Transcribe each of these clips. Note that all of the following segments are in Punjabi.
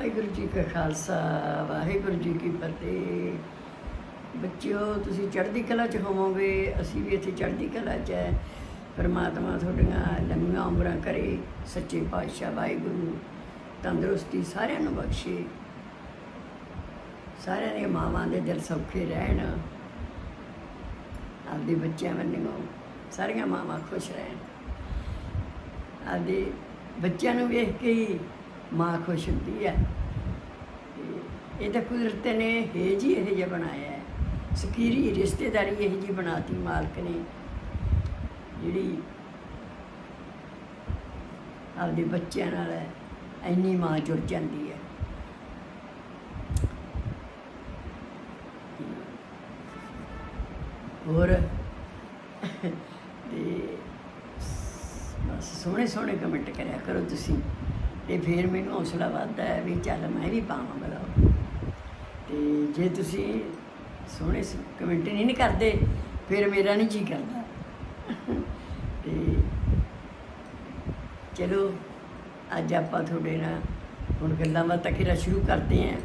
ਵਾਹਿਗੁਰੂ ਜੀ ਕਾ ਖਾਲਸਾ, ਵਾਹਿਗੁਰੂ ਜੀ ਕੀ ਫਤਿਹ। ਬੱਚਿਓ, ਤੁਸੀਂ ਚੜ੍ਹਦੀ ਕਲਾ 'ਚ ਹੋਵੋਗੇ, ਅਸੀਂ ਵੀ ਇੱਥੇ ਚੜ੍ਹਦੀ ਕਲਾ 'ਚ ਹੈ। ਪਰਮਾਤਮਾ ਤੁਹਾਡੀਆਂ ਲੰਮੀਆਂ ਉਮਰਾਂ ਕਰੇ। ਸੱਚੇ ਪਾਤਸ਼ਾਹ ਵਾਹਿਗੁਰੂ, ਤੰਦਰੁਸਤੀ ਸਾਰਿਆਂ ਨੂੰ ਬਖਸ਼ੇ। ਸਾਰਿਆਂ ਦੇ ਮਾਵਾਂ ਦੇ ਦਿਲ ਸੌਖੇ ਰਹਿਣ। ਆਪਦੇ ਬੱਚਿਆਂ ਵੱਲੋਂ ਸਾਰੀਆਂ ਮਾਵਾਂ ਖੁਸ਼ ਰਹਿਣ। ਆਪਦੇ ਬੱਚਿਆਂ ਨੂੰ ਵੇਖ ਕੇ ਹੀ ਮਾਂ ਖੁਸ਼ ਹੁੰਦੀ ਹੈ। ਤੇ ਇਹ ਤਾਂ ਕੁਦਰਤ ਨੇ ਇਹ ਹੀ ਇਹ ਜਿਹਾ ਬਣਾਇਆ ਹੈ। ਸਕੀਰੀ ਰਿਸ਼ਤੇਦਾਰੀ ਇਹ ਜੀ ਬਣਾਤੀ ਮਾਲਕ ਨੇ। ਜਿਹੜੀ ਆਪਦੇ ਬੱਚਿਆਂ ਨਾਲ ਇੰਨੀ ਮਾਂ ਜੁੜ ਜਾਂਦੀ ਹੈ। ਹੋਰ ਤੇ ਬਸ ਸੋਹਣੇ ਸੋਹਣੇ ਕਮੈਂਟ ਕਰਿਆ ਕਰੋ ਤੁਸੀਂ। ਤੇ ਫਿਰ ਮੈਨੂੰ ਹੌਸਲਾ ਵੱਧਦਾ ਹੈ ਵੀ ਚੱਲ ਮੈਂ ਵੀ ਪਾਵਾਂ ਬਲਾਓ ਤੇ ਜੇ ਤੁਸੀਂ ਸੋਹਣੇ ਕਮੈਂਟ ਨਹੀਂ ਨਾ ਕਰਦੇ, ਫਿਰ ਮੇਰਾ ਨਹੀਂ ਜੀ ਕਰਦਾ। ਤੇ ਚਲੋ, ਅੱਜ ਆਪਾਂ ਤੁਹਾਡੇ ਨਾਲ ਹੁਣ ਗੱਲਾਂ ਬਾਤਾਂ ਕਿਹੜਾ ਸ਼ੁਰੂ ਕਰਦੇ ਆਂ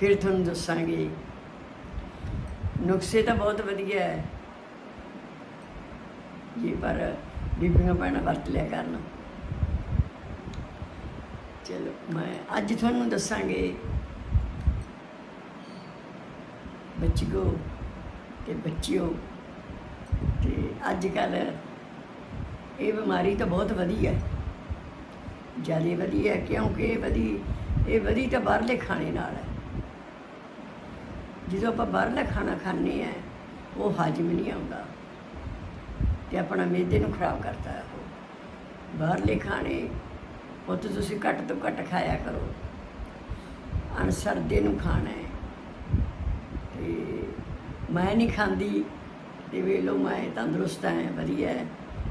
ਫਿਰ ਤੁਹਾਨੂੰ ਦੱਸਾਂਗੇ। ਨੁਕਸੇ ਤਾਂ ਬਹੁਤ ਵਧੀਆ ਹੈ। ਜੀ ਪਰ ਬੀਬੀਆਂ ਭੈਣਾਂ ਵਰਤ ਲਿਆ ਕਰਨ। ਚਲੋ, ਮੈਂ ਅੱਜ ਤੁਹਾਨੂੰ ਦੱਸਾਂਗੇ। ਬੱਚਿਓ ਤੇ ਬੱਚਿਓ, ਤੇ ਅੱਜ ਕੱਲ ਇਹ ਬਿਮਾਰੀ ਤਾਂ ਬਹੁਤ ਵਧੀਆ ਹੈ। ਜ਼ਿਆਦਾ ਵਧੀਆ ਹੈ ਕਿਉਂਕਿ ਇਹ ਵਧੀ ਇਹ ਵਧੀ ਤਾਂ ਬਾਹਰਲੇ ਖਾਣੇ ਨਾਲ ਹੈ। ਜਦੋਂ ਆਪਾਂ ਬਾਹਰਲਾ ਖਾਣਾ ਖਾਂਦੇ ਆ ਉਹ ਹਾਜ਼ਮ ਨਹੀਂ ਆਉਂਦਾ ਤੇ ਆਪਣਾ ਮਿਹਦੇ ਨੂੰ ਖਰਾਬ ਕਰਦਾ ਹੈ ਉਹ। ਬਾਹਰਲੇ ਖਾਣੇ ਉਹ ਤਾਂ ਤੁਸੀਂ ਘੱਟ ਤੋਂ ਘੱਟ ਖਾਇਆ ਕਰੋ। ਅਨਸਰ ਦੇ ਨੂੰ ਖਾਣਾ ਹੈ। ਤੇ ਮੈਂ ਨਹੀਂ ਖਾਂਦੀ। ਤੇ ਵੇ ਲੋ ਮੈਂ ਤੰਦਰੁਸਤ ਹਾਂ, ਵਧੀਆ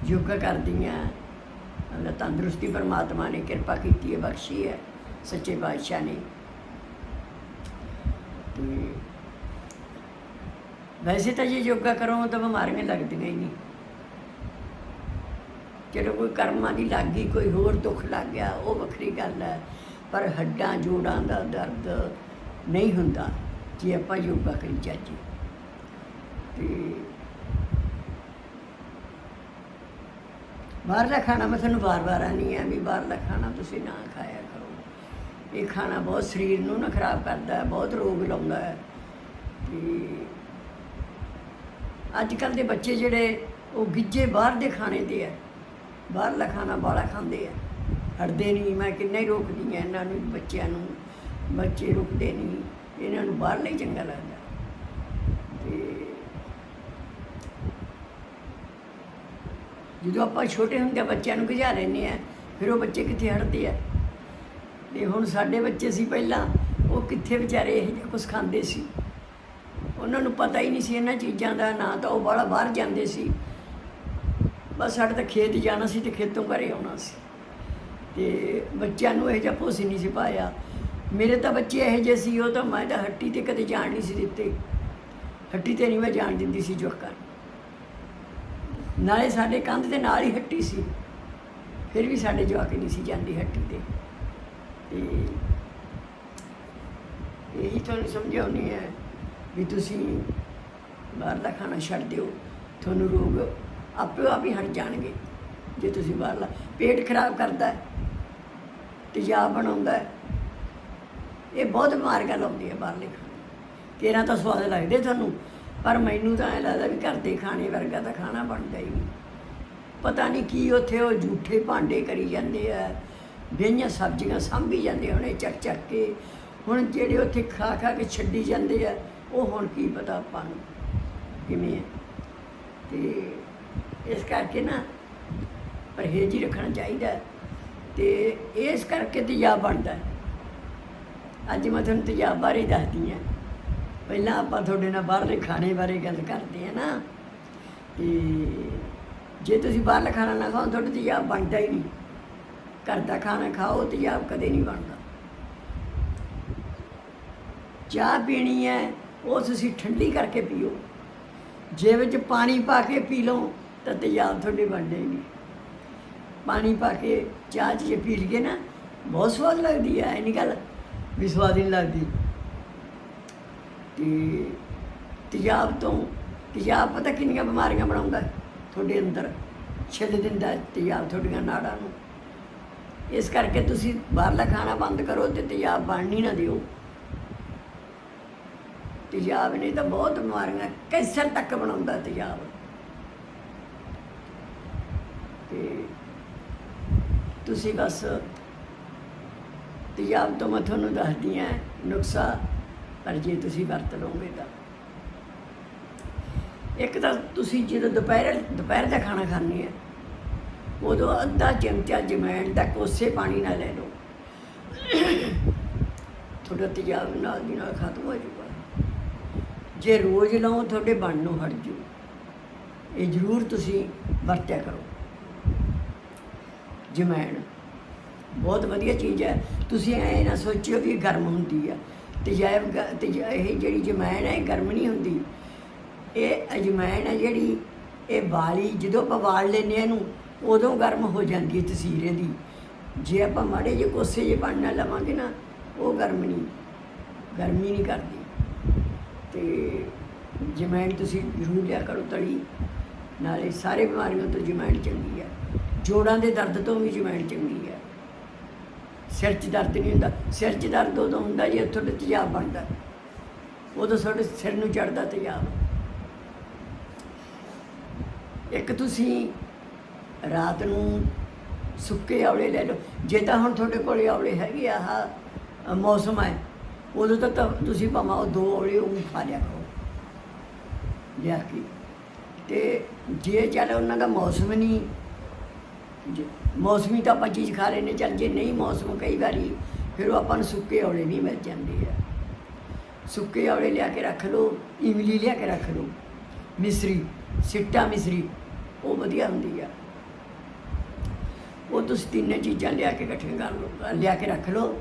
ਯੋਗਾ ਕਰਦੀ ਹਾਂ। ਅੱਲਾ ਤੰਦਰੁਸਤੀ ਪਰਮਾਤਮਾ ਨੇ ਕਿਰਪਾ ਕੀਤੀ ਹੈ, ਬਖਸ਼ੀ ਹੈ, ਸੱਚੇ ਬਾਦਸ਼ਾਹ ਨੇ। ਤੇ ਵੈਸੇ ਤਾਂ ਜੇ ਯੋਗਾ ਕਰੋ ਤਾਂ ਬਿਮਾਰੀਆਂ ਲੱਗਦੀਆਂ ਹੀ ਨਹੀਂ। ਜਦੋਂ ਕੋਈ ਕਰਮਾਂ ਦੀ ਲੱਗ ਗਈ, ਕੋਈ ਹੋਰ ਦੁੱਖ ਲੱਗ ਗਿਆ, ਉਹ ਵੱਖਰੀ ਗੱਲ ਹੈ। ਪਰ ਹੱਡਾਂ, ਜੋੜਾਂ ਦਾ ਦਰਦ ਨਹੀਂ ਹੁੰਦਾ ਜੇ ਆਪਾਂ ਯੋਗਾ ਕਰੀ ਚਾਚੀ ਤੇ ਬਾਹਰਲਾ ਖਾਣਾ ਮੈਂ ਤੁਹਾਨੂੰ ਵਾਰ-ਵਾਰ ਆਨੀ ਆ ਵੀ ਬਾਹਰਲਾ ਖਾਣਾ ਤੁਸੀਂ ਨਾ ਖਾਇਆ ਕਰੋ। ਇਹ ਖਾਣਾ ਬਹੁਤ ਸਰੀਰ ਨੂੰ ਨਾ ਖਰਾਬ ਕਰਦਾ ਹੈ, ਬਹੁਤ ਰੋਗ ਲਾਉਂਦਾ ਹੈ। ਤੇ ਅੱਜ ਕੱਲ ਦੇ ਬੱਚੇ ਜਿਹੜੇ ਉਹ ਗਿੱਜੇ ਬਾਹਰ ਦੇ ਖਾਣੇ ਦੇ ਆ। ਬਾਹਰਲਾ ਖਾਣਾ ਬਾਹਲਾ ਖਾਂਦੇ ਆ। ਹਟਦੇ ਨਹੀਂ, ਮੈਂ ਕਿੰਨਾ ਹੀ ਰੋਕਦੀ ਆ ਇਹਨਾਂ ਨੂੰ, ਬੱਚਿਆਂ ਨੂੰ। ਬੱਚੇ ਰੁਕਦੇ ਨਹੀਂ, ਇਹਨਾਂ ਨੂੰ ਬਾਹਰਲਾ ਹੀ ਚੰਗਾ ਲੱਗਦਾ। ਤੇ ਜਦੋਂ ਆਪਾਂ ਛੋਟੇ ਹੁੰਦੇ ਬੱਚਿਆਂ ਨੂੰ ਗਿਜਾ ਲੈਂਦੇ ਆ ਫਿਰ ਉਹ ਬੱਚੇ ਕਿੱਥੇ ਹਟਦੇ ਆ? ਤੇ ਹੁਣ ਸਾਡੇ ਬੱਚੇ ਸੀ ਪਹਿਲਾਂ, ਉਹ ਕਿੱਥੇ ਵਿਚਾਰੇ ਇਹ ਜਿਹਾ ਕੁਝ ਖਾਂਦੇ ਸੀ? ਉਹਨਾਂ ਨੂੰ ਪਤਾ ਹੀ ਨਹੀਂ ਸੀ ਇਹਨਾਂ ਚੀਜ਼ਾਂ ਦਾ, ਨਾ ਤਾਂ ਉਹ ਬਾਹਲਾ ਬਾਹਰ ਜਾਂਦੇ ਸੀ। ਬਸ ਸਾਡੇ ਤਾਂ ਖੇਤ ਜਾਣਾ ਸੀ ਤੇ ਖੇਤੋਂ ਘਰੇ ਆਉਣਾ ਸੀ। ਤੇ ਬੱਚਿਆਂ ਨੂੰ ਇਹ ਜਿਹਾ ਭੋਸ ਨਹੀਂ ਸੀ ਪਾਇਆ। ਮੇਰੇ ਤਾਂ ਬੱਚੇ ਇਹੋ ਜਿਹੇ ਸੀ, ਉਹ ਤਾਂ ਮੈਂ ਤਾਂ ਹੱਟੀ ਤੇ ਕਦੇ ਜਾਣ ਨਹੀਂ ਸੀ ਦਿੱਤੇ। ਹੱਟੀ ਤੇ ਨਹੀਂ ਮੈਂ ਜਾਣ ਦਿੰਦੀ ਸੀ ਜੋਕਾਂ ਨਾਲੇ ਸਾਡੇ ਕੰਧ ਦੇ ਨਾਲ ਹੀ ਹੱਟੀ ਸੀ। ਫਿਰ ਵੀ ਸਾਡੇ ਜਵਾਕ ਨਹੀਂ ਸੀ ਜਾਂਦੀ ਹੱਟੀ ਤੇ। ਤੇ ਇਹੀ ਤੁਹਾਨੂੰ ਸਮਝਾਉਣੀ ਹੈ ਵੀ ਤੁਸੀਂ ਬਾਹਰ ਦਾ ਖਾਣਾ ਛੱਡ ਦਿਓ। ਤੁਹਾਨੂੰ ਰੋਗ ਆਪੇ ਆਪ ਹੀ ਹਟ ਜਾਣਗੇ। ਜੇ ਤੁਸੀਂ ਬਾਹਰਲਾ ਪੇਟ ਖਰਾਬ ਕਰਦਾ ਹੈ, ਤੇਜ਼ਾਬ ਬਣਾਉਂਦਾ ਇਹ ਬਹੁਤ ਬਿਮਾਰ ਗੱਲ ਆਉਂਦੀ ਹੈ ਬਾਹਰਲੇ ਖਾਣੇ ਕੇਰਾਂ ਤਾਂ ਸਵਾਦ ਲੱਗਦੇ ਤੁਹਾਨੂੰ, ਪਰ ਮੈਨੂੰ ਤਾਂ ਐਂ ਲੱਗਦਾ ਵੀ ਘਰ ਦੇ ਖਾਣੇ ਵਰਗਾ ਤਾਂ ਖਾਣਾ ਬਣਦਾ ਹੀ ਨਹੀਂ। ਪਤਾ ਨਹੀਂ ਕੀ ਉੱਥੇ ਉਹ ਝੂਠੇ ਭਾਂਡੇ ਕਰੀ ਜਾਂਦੇ ਆ ਬੇਈਆਂ ਸਬਜ਼ੀਆਂ ਸਾਂਭੀ ਜਾਂਦੇ ਹੁਣੇ ਚੱਕ ਚੱਕ ਕੇ। ਹੁਣ ਜਿਹੜੇ ਉੱਥੇ ਖਾ ਖਾ ਕੇ ਛੱਡੀ ਜਾਂਦੇ ਆ, ਉਹ ਹੁਣ ਕੀ ਪਤਾ ਆਪਾਂ ਨੂੰ ਕਿਵੇਂ ਹੈ ਤੇ ਇਸ ਕਰਕੇ ਨਾ ਪਰਹੇਜ਼ ਹੀ ਰੱਖਣਾ ਚਾਹੀਦਾ ਹੈ ਤੇ ਇਸ ਕਰਕੇ ਤੇਜ਼ਾਬ ਬਣਦਾ ਅੱਜ ਮੈਂ ਤੁਹਾਨੂੰ ਤੇਜ਼ਾਬ ਬਾਰੇ ਦੱਸਦੀ ਹਾਂ। ਪਹਿਲਾਂ ਆਪਾਂ ਤੁਹਾਡੇ ਨਾਲ ਬਾਹਰਲੇ ਖਾਣੇ ਬਾਰੇ ਗੱਲ ਕਰਦੇ ਆ ਨਾ। ਤੇ ਜੇ ਤੁਸੀਂ ਬਾਹਰਲਾ ਖਾਣਾ ਨਾ ਖਾਓ, ਤੁਹਾਡੇ ਤੇਜ਼ਾਬ ਬਣਦਾ ਹੀ ਨਹੀਂ। ਘਰ ਦਾ ਖਾਣਾ ਖਾਓ, ਤੇਜ਼ਾਬ ਕਦੇ ਨਹੀਂ ਬਣਦਾ। ਚਾਹ ਪੀਣੀ ਹੈ ਉਹ ਤੁਸੀਂ ਠੰਡੀ ਕਰਕੇ ਪੀਓ। ਜੇ ਵਿੱਚ ਪਾਣੀ ਪਾ ਕੇ ਪੀ ਲਓ ਤਾਂ ਤੇਜ਼ਾਬ ਤੁਹਾਡੇ ਬਣਦੇ ਹੀ ਨਹੀਂ। ਪਾਣੀ ਪਾ ਕੇ ਚਾਹ 'ਚ ਜੇ ਪੀ ਲਈਏ ਨਾ, ਬਹੁਤ ਸਵਾਦ ਲੱਗਦੀ ਹੈ, ਇਹ ਗੱਲ ਵੀ ਸਵਾਦ ਨਹੀਂ ਲੱਗਦੀ। ਤੇ ਤੇਜ਼ਾਬ ਤੋਂ, ਤੇਜ਼ਾਬ ਪਤਾ ਕਿੰਨੀਆਂ ਬਿਮਾਰੀਆਂ ਬਣਾਉਂਦਾ ਤੁਹਾਡੇ ਅੰਦਰ? ਛਿੱਲ ਦਿੰਦਾ ਹੈ ਤੇਜ਼ਾਬ ਤੁਹਾਡੀਆਂ ਨਾੜਾਂ ਨੂੰ। ਇਸ ਕਰਕੇ ਤੁਸੀਂ ਬਾਹਰਲਾ ਖਾਣਾ ਬੰਦ ਕਰੋ ਤੇ ਤੇਜ਼ਾਬ ਬਣਨੀ ਨਾ ਦਿਓ। ਤੇਜ਼ਾਬ ਨੇ ਤਾਂ ਬਹੁਤ ਬਿਮਾਰੀਆਂ ਕੈਂਸਰ ਤੱਕ ਬਣਾਉਂਦਾ ਤੇਜ਼ਾਬ ਤੇ ਤੁਸੀਂ ਬਸ ਤੇਜ਼ਾਬ ਤੋਂ ਮੈਂ ਤੁਹਾਨੂੰ ਦੱਸਦੀ ਹਾਂ, ਨੁਕਸਾ, ਪਰ ਜੇ ਤੁਸੀਂ ਵਰਤ ਲਓਗੇ ਤਾਂ। ਇੱਕ ਤਾਂ ਤੁਸੀਂ ਜਦੋਂ ਦੁਪਹਿਰ ਦੁਪਹਿਰ ਦਾ ਖਾਣਾ ਖਾਂਦੇ ਆ, ਉਦੋਂ ਅੱਧਾ ਚਮਚਾ ਜਮੈਣ ਦਾ ਕੋਸੇ ਪਾਣੀ ਨਾਲ ਲੈ ਲਓ। ਤੁਹਾਡਾ ਤੇਜ਼ਾਬ ਨਾਲ ਦੀ ਨਾਲ ਖਤਮ ਹੋ ਜਾਊਗਾ। ਜੇ ਰੋਜ਼ ਲਓ, ਤੁਹਾਡੇ ਬਣ ਨੂੰ ਹਟ ਜੂ ਇਹ ਜ਼ਰੂਰ ਤੁਸੀਂ ਵਰਤਿਆ ਕਰੋ। ਜਮੈਣ ਬਹੁਤ ਵਧੀਆ ਚੀਜ਼ ਹੈ। ਤੁਸੀਂ ਐ ਨਾ ਸੋਚਿਓ ਵੀ ਇਹ ਗਰਮ ਹੁੰਦੀ ਆ। ਤੇਜ਼ਾਬ ਗ- ਇਹ ਜਿਹੜੀ ਜਮੈਣ ਹੈ, ਇਹ ਗਰਮ ਨਹੀਂ ਹੁੰਦੀ। ਇਹ ਅਜਮੈਣ ਹੈ ਜਿਹੜੀ, ਇਹ ਵਾਲੀ, ਜਦੋਂ ਆਪਾਂ ਵਾਲ ਲੈਂਦੇ ਹਾਂ ਇਹਨੂੰ, ਉਦੋਂ ਗਰਮ ਹੋ ਜਾਂਦੀ ਹੈ ਤਸੀਰ ਇਹਦੀ ਜੇ ਆਪਾਂ ਮਾੜੇ ਜਿਹੇ ਕੋਸੇ ਜਿਹੇ ਪਾਣੀ ਨਾਲ ਲਵਾਂਗੇ ਨਾ, ਉਹ ਗਰਮ ਨਹੀਂ, ਗਰਮੀ ਨਹੀਂ ਕਰਦੀ। ਤੇ ਜਮੈਣ ਤੁਸੀਂ ਜ਼ਰੂਰ ਲਿਆ ਕਰੋ ਤਲੀ। ਨਾਲੇ ਸਾਰੇ ਬਿਮਾਰੀਆਂ ਤੋਂ ਜਮੈਣ ਚੰਗੀ ਹੈ। ਜੋੜਾਂ ਦੇ ਦਰਦ ਤੋਂ ਵੀ ਜਮੈਣ ਚੰਗੀ ਹੈ ਸਿਰ 'ਚ ਦਰਦ ਨਹੀਂ ਹੁੰਦਾ। ਸਿਰ 'ਚ ਦਰਦ ਉਦੋਂ ਹੁੰਦਾ ਜੇ ਤੁਹਾਡੇ ਤੇਜ਼ਾਬ ਬਣਦਾ। ਉਦੋਂ ਤੁਹਾਡੇ ਸਿਰ ਨੂੰ ਚੜਦਾ ਤੇਜ਼ਾਬ। ਇੱਕ ਤੁਸੀਂ ਰਾਤ ਨੂੰ ਸੁੱਕੇ ਆਵਲੇ ਲੈ ਲਓ। ਜੇ ਤਾਂ ਹੁਣ ਤੁਹਾਡੇ ਕੋਲੇ ਔਲੇ ਹੈਗੇ ਆਹ ਮੌਸਮ ਹੈ, ਉਦੋਂ ਤਾਂ ਤੁਸੀਂ ਭਾਵੇਂ ਉਹ ਦੋ ਆਵਲੇ ਉਹ ਖਾ ਲਿਆ ਕਰੋ। ਲਿਆ ਕੇ। ਤੇ ਜੇ ਚੱਲ ਉਹਨਾਂ ਦਾ ਮੌਸਮ ਨਹੀਂ ਮੌਸਮੀ ਤਾਂ ਆਪਾਂ ਚੀਜ਼ ਖਾ ਰਹੇ ਨੇ ਚੱਲ ਜੇ ਨਹੀਂ ਮੌਸਮ, ਕਈ ਵਾਰੀ ਫਿਰ ਉਹ ਆਪਾਂ ਨੂੰ ਸੁੱਕੇ ਔਲੇ ਨਹੀਂ ਮਿਲ ਜਾਂਦੇ ਆ। ਸੁੱਕੇ ਔਲੇ ਲਿਆ ਕੇ ਰੱਖ ਲਓ, ਇਮਲੀ ਲਿਆ ਕੇ ਰੱਖ ਲਓ, ਮਿਸਰੀ, ਸਿੱਟਾ ਮਿਸਰੀ, ਉਹ ਵਧੀਆ ਹੁੰਦੀ ਆ। ਉਹ ਤੁਸੀਂ ਤਿੰਨੇ ਚੀਜ਼ਾਂ ਲਿਆ ਕੇ ਇਕੱਠੀਆਂ ਕਰ ਲਓ ਲਿਆ ਕੇ ਰੱਖ ਲਓ।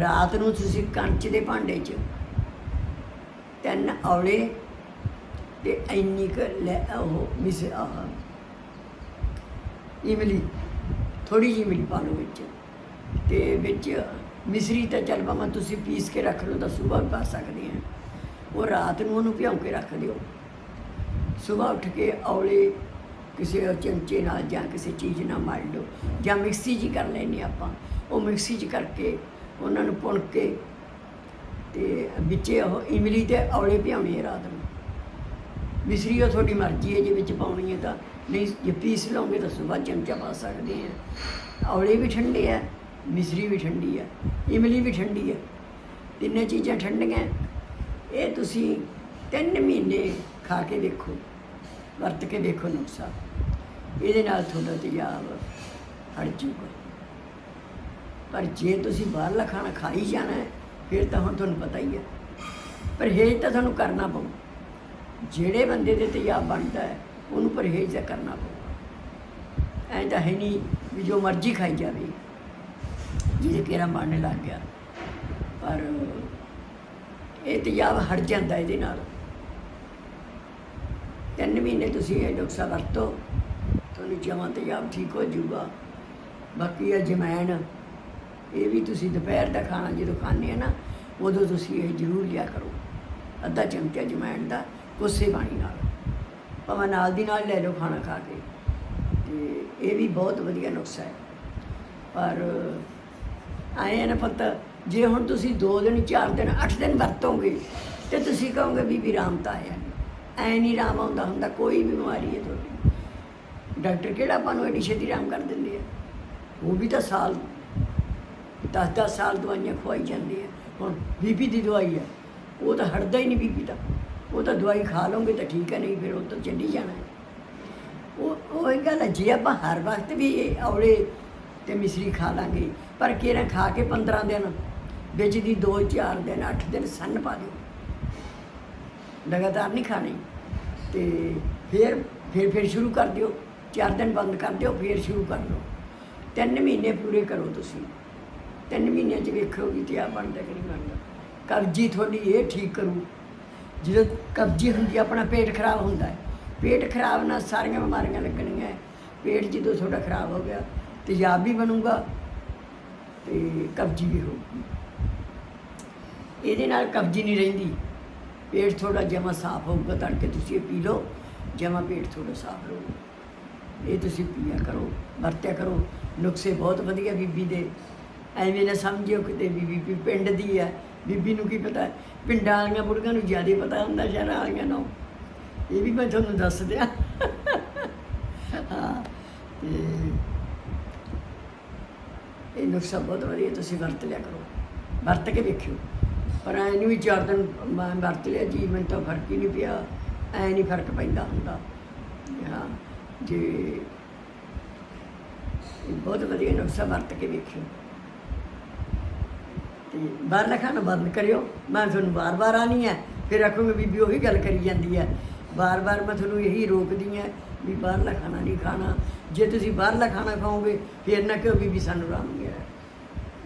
ਰਾਤ ਨੂੰ ਤੁਸੀਂ ਕੰਚ ਦੇ ਭਾਂਡੇ 'ਚ ਤਿੰਨ ਔਲੇ ਤੇ ਇੰਨੀ ਕੁ ਲੈ, ਉਹ ਮਿਸ, ਆਹ ਇਮਲੀ ਥੋੜੀ ਜਿਹੀ ਇਮਲੀ ਪਾ ਲਓ ਵਿੱਚ। ਤੇ ਵਿੱਚ ਮਿਸਰੀ ਤਾਂ ਚੱਲ ਪਾਵਾਂ ਤੁਸੀਂ ਪੀਸ ਕੇ ਰੱਖ ਲਓ ਤਾਂ ਸਵੇਰ ਪਾ ਸਕਦੇ ਆ। ਉਹ ਰਾਤ ਨੂੰ ਉਹਨੂੰ ਭਿਉਂ ਕੇ ਰੱਖ ਦਿਓ। ਸਵੇਰ ਉੱਠ ਕੇ ਔਲੇ ਕਿਸੇ ਚਮਚੇ ਨਾਲ ਜਾਂ ਕਿਸੇ ਚੀਜ਼ ਨਾਲ ਮਲ ਲਓ। ਜਾਂ ਮਿਕਸੀ 'ਚ ਹੀ ਕਰ ਲੈਣੀ ਆਪਾਂ। ਉਹ ਮਿਕਸੀ 'ਚ ਕਰਕੇ ਉਹਨਾਂ ਨੂੰ ਪੁਣ ਕੇ ਤੇ ਵਿੱਚੇ ਉਹ ਇਮਲੀ ਤੇ ਔਲੇ ਭਿਉਣੇ ਆ ਰਾਤ ਨੂੰ। ਮਿਸਰੀ ਉਹ ਤੁਹਾਡੀ ਮਰਜ਼ੀ ਹੈ, ਜੇ ਵਿੱਚ ਪਾਉਣੀ ਹੈ ਤਾਂ। ਨਹੀਂ, ਜੇ ਪੀਸ ਲਓਗੇ ਤਾਂ ਸੁਬਾਹ ਚਮਚਾ ਪਾ ਸਕਦੇ ਆ ਔਲੇ ਵੀ ਠੰਡੇ ਆ, ਮਿਸਰੀ ਵੀ ਠੰਡੀ ਆ, ਇਮਲੀ ਵੀ ਠੰਡੀ ਆ। ਤਿੰਨੇ ਚੀਜ਼ਾਂ ਠੰਡੀਆਂ। ਇਹ ਤੁਸੀਂ ਤਿੰਨ ਮਹੀਨੇ ਖਾ ਕੇ ਦੇਖੋ, ਵਰਤ ਕੇ ਦੇਖੋ ਨੁਕਸਾ। ਇਹਦੇ ਨਾਲ ਤੁਹਾਡਾ ਤੇਜ਼ਾਬ ਹਟ ਜੂਗਾ ਪਰ ਜੇ ਤੁਸੀਂ ਬਾਹਰਲਾ ਖਾਣਾ ਖਾਈ ਜਾਣਾ, ਫਿਰ ਤਾਂ ਹੁਣ ਤੁਹਾਨੂੰ ਪਤਾ ਹੀ ਹੈ ਪਰ ਪਰਹੇਜ਼ ਤਾਂ ਤੁਹਾਨੂੰ ਕਰਨਾ ਪਊ। ਜਿਹੜੇ ਬੰਦੇ ਦੇ ਤੇਜ਼ਾਬ ਬਣਦਾ ਹੈ, ਉਹਨੂੰ ਪਰਹੇਜ਼ ਤਾਂ ਕਰਨਾ ਪਊਗਾ। ਐਂ ਤਾਂ ਹੈ ਨਹੀਂ ਵੀ ਜੋ ਮਰਜ਼ੀ ਖਾਈ ਜਾਵੇ, ਜਿਹਦੇ ਕਿਹੜਾ ਬਣਨ ਲੱਗ ਗਿਆ। ਪਰ ਇਹ ਤੇਜ਼ਾਬ ਹਟ ਜਾਂਦਾ ਇਹਦੇ ਨਾਲ। ਤਿੰਨ ਮਹੀਨੇ ਤੁਸੀਂ ਇਹ ਨੁਕਸਾ ਵਰਤੋ, ਤੁਹਾਨੂੰ ਜਮਾਂ ਤੇਜ਼ਾਬ ਠੀਕ ਹੋ ਜਾਊਗਾ। ਬਾਕੀ ਇਹ ਜਮੈਣ ਇਹ ਵੀ ਤੁਸੀਂ ਦੁਪਹਿਰ ਦਾ ਖਾਣਾ ਜਦੋਂ ਖਾਂਦੇ ਆ ਨਾ, ਉਦੋਂ ਤੁਸੀਂ ਇਹ ਜ਼ਰੂਰ ਲਿਆ ਕਰੋ। ਅੱਧਾ ਚਮਚਾ ਜਮੈਣ ਦਾ ਕੋਸੇ ਪਾਣੀ ਨਾਲ। ਭਾਵੇਂ ਨਾਲ ਦੀ ਨਾਲ ਲੈ ਲਓ ਖਾਣਾ ਖਾ ਕੇ। ਤੇ ਇਹ ਵੀ ਬਹੁਤ ਵਧੀਆ ਨੁਕਸਾ ਹੈ। ਪਰ ਆਏ ਨਾ ਪੁੱਤ, ਜੇ ਹੁਣ ਤੁਸੀਂ 2 ਦਿਨ 4 ਦਿਨ 8 ਦਿਨ ਵਰਤੋਗੇ, ਤੇ ਤੁਸੀਂ ਕਹੋਗੇ ਬੀਬੀ ਵੀ ਆਰਾਮ ਤਾਂ ਆਇਆ ਨਹੀਂ ਐ ਨਹੀਂ ਆਰਾਮ ਆਉਂਦਾ ਹੁੰਦਾ, ਕੋਈ ਵੀ ਬਿਮਾਰੀ ਹੈ ਤੁਹਾਡੀ। ਡਾਕਟਰ ਕਿਹੜਾ ਆਪਾਂ ਨੂੰ ਐਡੀ ਛੇਤੀ ਆਰਾਮ ਕਰ ਦਿੰਦੇ ਆ? ਉਹ ਵੀ ਤਾਂ ਸਾਲ 10-10 ਸਾਲ ਦਵਾਈਆਂ ਖਵਾਈ ਜਾਂਦੇ ਆ। ਹੁਣ ਬੀਪੀ ਦੀ ਦਵਾਈ ਹੈ ਉਹ ਤਾਂ ਹਟਦਾ ਹੀ ਨਹੀਂ ਬੀਪੀ ਦਾ ਉਹ ਤਾਂ ਦਵਾਈ ਖਾ ਲਓਗੇ ਤਾਂ ਠੀਕ ਹੈ, ਨਹੀਂ ਫਿਰ ਉਹ ਤਾਂ ਚੱਲੀ ਜਾਣਾ ਉਹ ਉਹ ਇੱਕ ਗੱਲ ਹੈ, ਜੇ ਆਪਾਂ ਹਰ ਵਕਤ ਵੀ ਇਹ ਔਲੇ ਤੇ ਮਿਸਰੀ ਖਾ ਲਾਂਗੇ, ਪਰ ਕਿਹੜਾ ਖਾ ਕੇ 15 ਦਿਨ, ਵਿੱਚ ਦੀ 2-4 ਦਿਨ 8 ਦਿਨ ਸੰਨ ਪਾ ਦਿਓ। ਲਗਾਤਾਰ ਨਹੀਂ ਖਾਣੀ। ਤੇ ਫਿਰ ਫਿਰ ਫਿਰ ਸ਼ੁਰੂ ਕਰ ਦਿਓ। 4 ਦਿਨ ਬੰਦ ਕਰ ਦਿਓ, ਫਿਰ ਸ਼ੁਰੂ ਕਰ ਲਓ ਤਿੰਨ ਮਹੀਨੇ ਪੂਰੇ ਕਰੋ ਤੁਸੀਂ। ਤਿੰਨ ਮਹੀਨਿਆਂ 'ਚ ਵੇਖੋ ਵੀ ਤੇ ਆ ਬਣਦਾ ਕਿ ਨਹੀਂ ਬਣਦਾ। ਕਰਜ਼ੀ ਤੁਹਾਡੀ ਇਹ ਠੀਕ ਕਰੂ। ਜਦੋਂ ਕਬਜੀ ਹੁੰਦੀ ਹੈ, ਆਪਣਾ ਪੇਟ ਖਰਾਬ ਹੁੰਦਾ ਹੈ। ਪੇਟ ਖਰਾਬ ਨਾਲ ਸਾਰੀਆਂ ਬਿਮਾਰੀਆਂ ਲੱਗਣੀਆਂ ਹੈ। ਪੇਟ ਜਦੋਂ ਤੁਹਾਡਾ ਖਰਾਬ ਹੋ ਗਿਆ ਤੇਜ਼ਾਬ ਵੀ ਬਣੂਗਾ ਤੇ ਕਬਜੀ ਵੀ ਹੋਊਗੀ। ਇਹਦੇ ਨਾਲ ਕਬਜ਼ੀ ਨਹੀਂ ਰਹਿੰਦੀ। ਪੇਟ ਥੋੜਾ ਜਮਾ ਸਾਫ਼ ਹੋਊਗਾ ਤੜਕੇ ਤੁਸੀਂ ਇਹ ਪੀ ਲਓ ਜਮਾ ਪੇਟ ਥੋੜਾ ਸਾਫ਼ ਰਹੂਗਾ। ਇਹ ਤੁਸੀਂ ਪੀਆ ਕਰੋ ਵਰਤਿਆ ਕਰੋ। ਨੁਕਸੇ ਬਹੁਤ ਵਧੀਆ ਬੀਬੀ ਦੇ। ਐਵੇਂ ਨਾ ਸਮਝਿਓ ਕਿਤੇ ਬੀਬੀ ਵੀ ਪਿੰਡ ਦੀ ਹੈ। ਬੀਬੀ ਨੂੰ ਕੀ ਪਤਾ? ਪਿੰਡਾਂ ਵਾਲੀਆਂ ਬੁੜੀਆਂ ਨੂੰ ਜ਼ਿਆਦਾ ਪਤਾ ਹੁੰਦਾ, ਸ਼ਹਿਰਾਂ ਵਾਲੀਆਂ ਨੂੰ। ਇਹ ਵੀ ਮੈਂ ਤੁਹਾਨੂੰ ਦੱਸ ਦਿਆਂ। ਹਾਂ, ਤੇ ਇਹ ਨੁਸਖਾ ਬਹੁਤ ਵਧੀਆ, ਤੁਸੀਂ ਵਰਤ ਲਿਆ ਕਰੋ। ਵਰਤ ਕੇ ਵੇਖਿਓ। ਪਰ ਐ ਨਹੀਂ ਵੀ ਚਾਰ ਦਿਨ ਮੈਂ ਵਰਤ ਲਿਆ, ਜੀ, ਮੈਨੂੰ ਤਾਂ ਫ਼ਰਕ ਹੀ ਨਹੀਂ ਪਿਆ। ਐ ਨਹੀਂ ਫ਼ਰਕ ਪੈਂਦਾ ਹੁੰਦਾ। ਹਾਂ ਜੇ ਬਹੁਤ ਵਧੀਆ ਨੁਸਖਾ ਵਰਤ ਕੇ ਵੇਖਿਓ। ਤੇ ਬਾਹਰਲਾ ਖਾਣਾ ਬੰਦ ਕਰਿਓ। ਮੈਂ ਤੁਹਾਨੂੰ ਵਾਰ-ਵਾਰ ਆਣੀ ਹੈ ਫਿਰ ਆਖੋਗੇ ਬੀਬੀ ਉਹੀ ਗੱਲ ਕਰੀ ਜਾਂਦੀ ਹੈ ਵਾਰ-ਵਾਰ ਮੈਂ ਤੁਹਾਨੂੰ ਇਹੀ ਰੋਕਦੀ ਹਾਂ ਵੀ ਬਾਹਰਲਾ ਖਾਣਾ ਨਹੀਂ ਖਾਣਾ। ਜੇ ਤੁਸੀਂ ਬਾਹਰਲਾ ਖਾਣਾ ਖਾਓਗੇ, ਫਿਰ ਨਾ ਕਿਉਂ ਬੀਬੀ ਸਾਨੂੰ ਰਾਮ ਗਿਆ?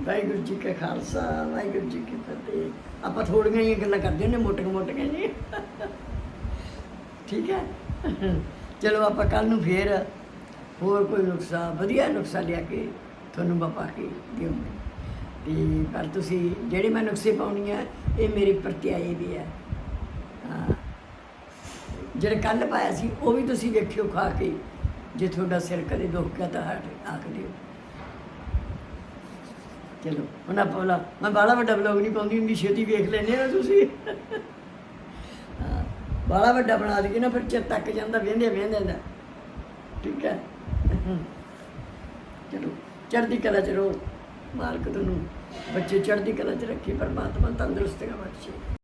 ਵਾਹਿਗੁਰੂ ਜੀ ਕਾ ਖਾਲਸਾ, ਵਾਹਿਗੁਰੂ ਜੀ ਕੀ ਫਤਿਹ। ਆਪਾਂ ਥੋੜੀਆਂ ਹੀ ਗੱਲਾਂ ਕਰਦੇ ਨੇ ਮੋਟੀਆਂ ਮੋਟੀਆਂ ਜੀ ਠੀਕ ਹੈ? ਚਲੋ ਆਪਾਂ ਕੱਲ ਨੂੰ ਫੇਰ ਹੋਰ ਕੋਈ ਨੁਕਸਾ, ਵਧੀਆ ਨੁਕਸਾ ਲਿਆ ਕੇ ਤੁਹਾਨੂੰ ਬਾਪਾ ਕੇ ਦੇਵਾਂਗੇ ਤੇ ਪਰ ਤੁਸੀਂ ਜਿਹੜੇ ਮੈਂ ਨੁਕਸੇ ਪਾਉਣੀ ਆ ਇਹ ਮੇਰੀ ਪ੍ਰਤਿਆਈ ਵੀ ਹੈ ਹਾਂ। ਜਿਹੜਾ ਕੱਲ ਪਾਇਆ ਸੀ ਉਹ ਵੀ ਤੁਸੀਂ ਵੇਖਿਓ ਖਾ ਕੇ। ਜੇ ਤੁਹਾਡਾ ਸਿਰ ਕਦੇ ਦੁੱਖ ਗਿਆ ਤਾਂ ਹਟ ਆਖ ਦਿਓ। ਚਲੋ ਹੁਣ ਆਪਾਂ ਮੈਂ ਬਾਲਾ ਵੱਡਾ ਬਲੌਗ ਨਹੀਂ ਪਾਉਂਦੀ ਹੁੰਦੀ ਛੇਤੀ ਵੇਖ ਲੈਂਦੇ ਆ ਨਾ ਤੁਸੀਂ। ਹਾਂ, ਬਾਲਾ ਵੱਡਾ ਬਣਾ ਦਈਏ ਨਾ ਫਿਰ ਚਿਰ ਤੱਕ ਜਾਂਦਾ ਵੇਂਦੇ ਵੇਂਦੇ ਦਾ। ਠੀਕ ਹੈ? ਚਲੋ ਚੜ੍ਹਦੀ ਕਲਾ ਚ ਰਹੋ ਮਾਲਕ ਤੁਹਾਨੂੰ ਬੱਚੇ ਚੜ੍ਹਦੀ ਕਲਾ ਚ ਰੱਖੀ ਪਰਮਾਤਮਾ ਤੰਦਰੁਸਤੀਆਂ ਬਖਸ਼ੇ।